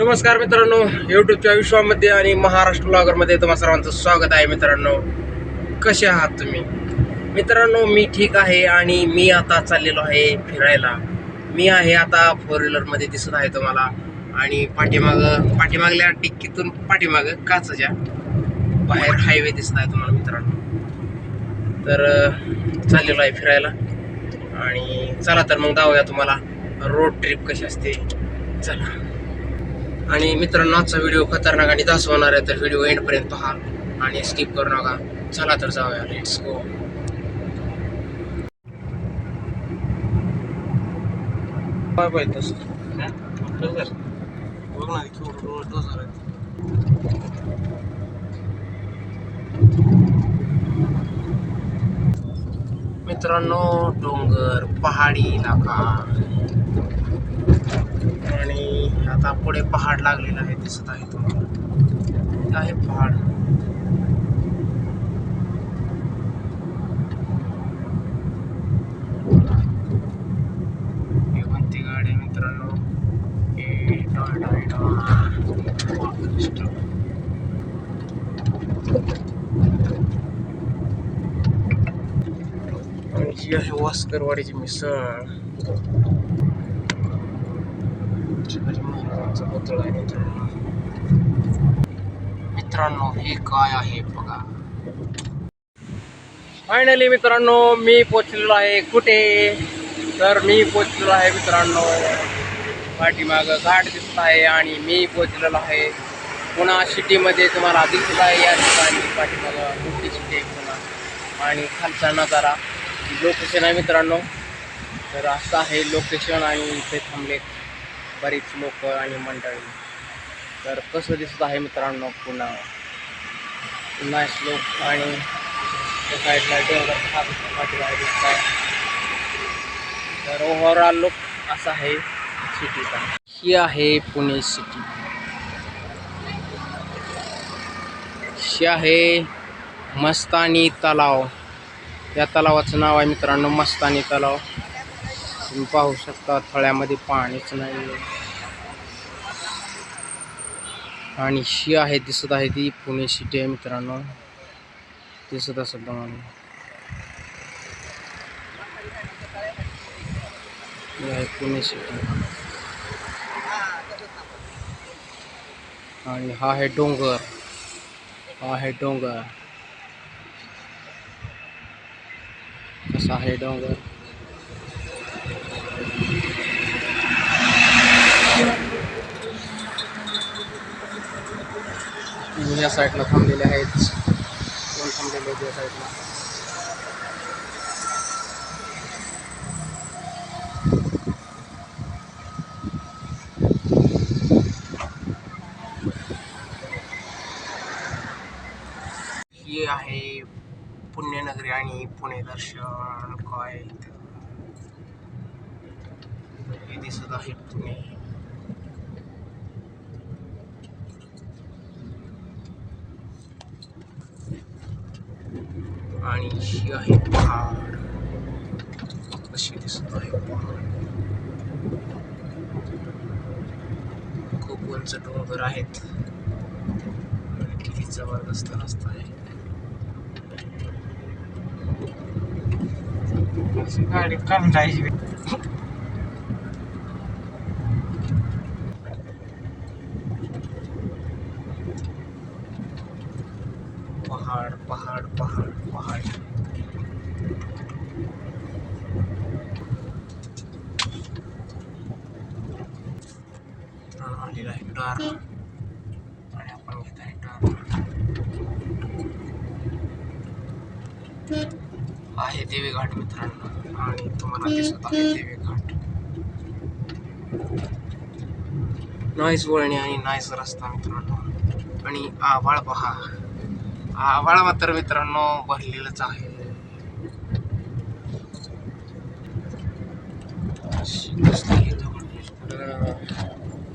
नमस्कार मित्रांनो युट्यूबच्या विश्वामध्ये आणि महाराष्ट्र ब्लॉगरमध्ये तुम्हा सर्वांचं स्वागत आहे मित्रांनो. कसे आहात तुम्ही? मित्रांनो मी ठीक आहे आणि मी आता चाललेलो आहे फिरायला. मी आहे आता फोर व्हीलरमध्ये दिसत आहे तुम्हाला. आणि पाठीमाग पाठीमागल्या टिक्कीतून पाठीमाग काचच्या बाहेर हायवे दिसत आहे तुम्हाला मित्रांनो. तर चाललेलो आहे फिरायला. आणि चला तर मग जाऊया तुम्हाला. रोड ट्रिप कशी असते? चला. आणि मित्रांनो आजचा व्हिडिओ खतरनाक आणि तास होणार आहे तर व्हिडिओ एंडपर्यंत पहा आणि स्किप करू नका. चला तर जाऊया. लेट्स गो काय पाहिजे तसं? बघ ना आहे मित्रांनो डोंगर पहाडी इलाका. आता पुढे पहाड लागलेला आहे दिसत आहे तुम्हाला. आहे पहाड. ही कोणती गाडी आहे मित्रांनो? हे टोयोटा इनोवा क्रिस्टल. आहे वास्करवाडीची मिसळ. पुतळा आहे मित्रांनो मित्रांनो हे काय आहे बघा. फायनली मित्रांनो मी पोचलेलो आहे कुठे? तर मी पोचलेलो आहे मित्रांनो पाठीमाग घाट दिसत आहे आणि मी पोचलेलो आहे पुन्हा सिटीमध्ये तुम्हाला दिसत आहे. या ठिकाणी पाठीमाग मोठी सिटी आहे पुन्हा. आणि खालचा नजारा लोकेशन आहे मित्रांनो. तर असं आहे लोकेशन आणि इथे थांबलेत. बरीच लोक आणि मंडळी. तर कसं दिसत आहे मित्रांनो पुन्हा? पुन्हा श्लोक आणि साईडला डोंगर हा दिसत आहे. तर ओव्हरऑल लुक असा आहे सिटीचा. ही आहे पुणे सिटी ही आहे मस्तानी तलाव. या तलावाचं नाव आहे मित्रांनो मस्तानी तलाव. तुम्ही पाहू शकता, थळ्यामध्ये पाणीच नाही आणि ही दिसत आहे ती पुणे सिटी आहे मित्रांनो. दिसत तुम्हाला. पुणे सिटी हा आहे डोंगर. हा आहे डोंगर. कसा आहे डोंगर? या साईडला थांबलेले आहेत. कोण थांबलेले आहेत या साईडला. ही आहे पुण्यनगरी आणि पुणे दर्शन. काय? हे दिसत आहे पुणे. आणि ही आहे पहाड. अशी दिसत आहे पहाड. खूप उंच डोंगर आहेत. आणि किती जबरदस्त रस्ता आहे. गाडी कम जायची. पहाड पहाड पहाड पहाड. आलेला आहे डार आणि आपण घेत आहे डार आहे देवी घाट मित्रांनो. आणि तुम्हाला दिसत आहे देवी घाट नाईस वळणी आणि नाईस रस्ता मित्रांनो. आणि आभाळ पहा. आभाळ मात्र मित्रांनो भरलेलंच आहे.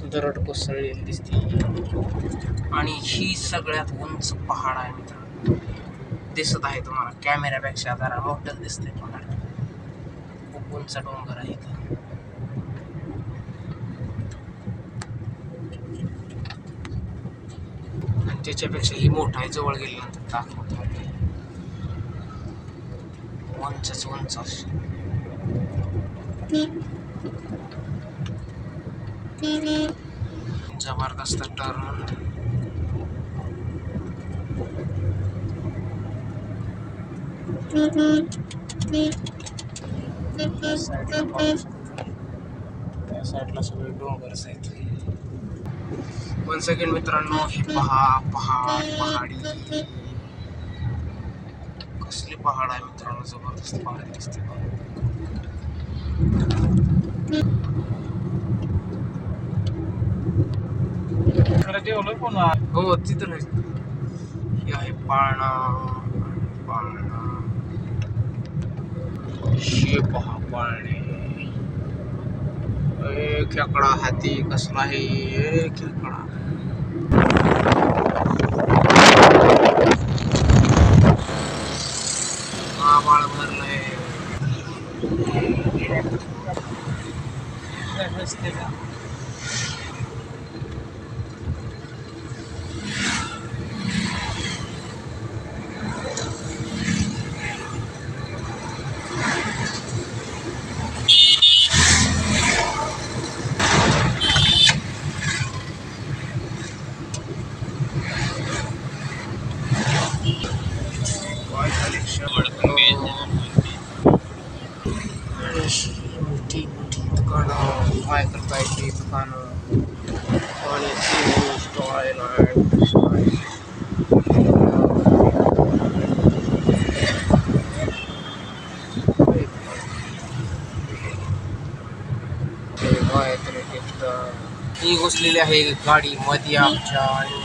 दरड कोसळलेली दिसते. आणि ही सगळ्यात उंच पहाड आहे मित्रांनो. दिसत आहे तुम्हाला. कॅमेऱ्यापेक्षा जरा मोठं दिसतंय पहाड. खूप उंच डोंगर आहे इथं. त्याच्यापेक्षा ही मोठा आहे जवळ गेल्यानंतर दाखवतो उंचच उंच जबरदस्त टर्न त्या साईडला सगळे डोंगरच आहेत. वन सेकंड मित्रांनो हे पहा पहाड पहाडी. कसले पहाड आहे मित्रांनो जबरदस्त पहाड दिसते हो तिथं नाही. हे आहे पाळणा पाळणा. शे पहा पाळणे. खेकडा हाती कसला आहे ए खेकडा आबाळ भरलंय. का झाले मोठी मोठी दुकानं काय करतायची दुकानं पाण्याची स्टॉल आहे ही घुसलेली आहे गाडी मध्ये आमच्या आणि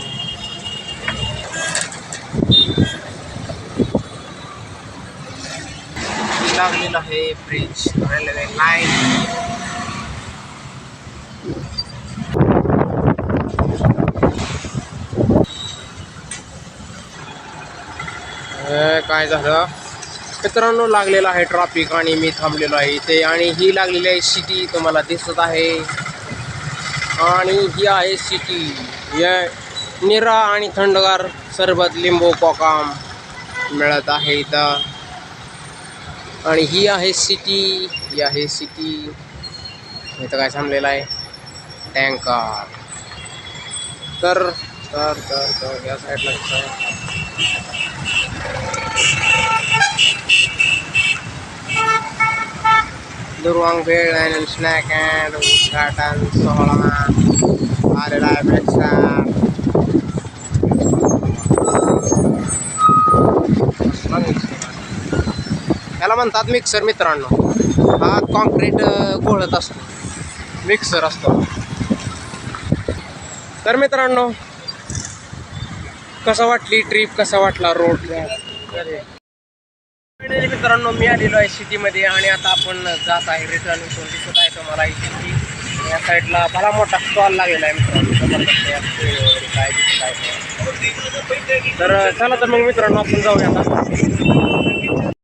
लागलेलं आहे ब्रिज रेल्वे लाईन काय झालं? मित्रांनो लागलेलं आहे ट्रॉफिक आणि मी थांबलेलो आहे इथे. आणि ही लागलेली आहे सिटी तुम्हाला दिसत आहे. आणि ही आहे सिटी या निरा आणि थंडगार सरबत लिंबू कोकाम मिळत आहे इथं. आणि ही आहे सिटी ही आहे सिटी इथं काय थांबलेलं आहे? टँकर तर तर तर तर या साईडला Durvang bhel and snack and उद्घाटन सोहळा आलेला आहे मिक्सर याला म्हणतात मिक्सर मित्रांनो हा कॉन्क्रीट गोळत असतो मिक्सर असतो तर मित्रांनो कसा वाटली ट्रिप कसा वाटला रोड मित्रांनो मी आलेलो आहे सिटीमध्ये आणि आता आपण जात आहे. रिटर्न इथून दिसत आहे तुम्हाला इथे? या साईडला भला मोठा स्टॉल लागलेला आहे मित्रांनो. जबरदस्त वगैरे काय दिसत आहे. तर चला तर मग मित्रांनो आपण जाऊया आता.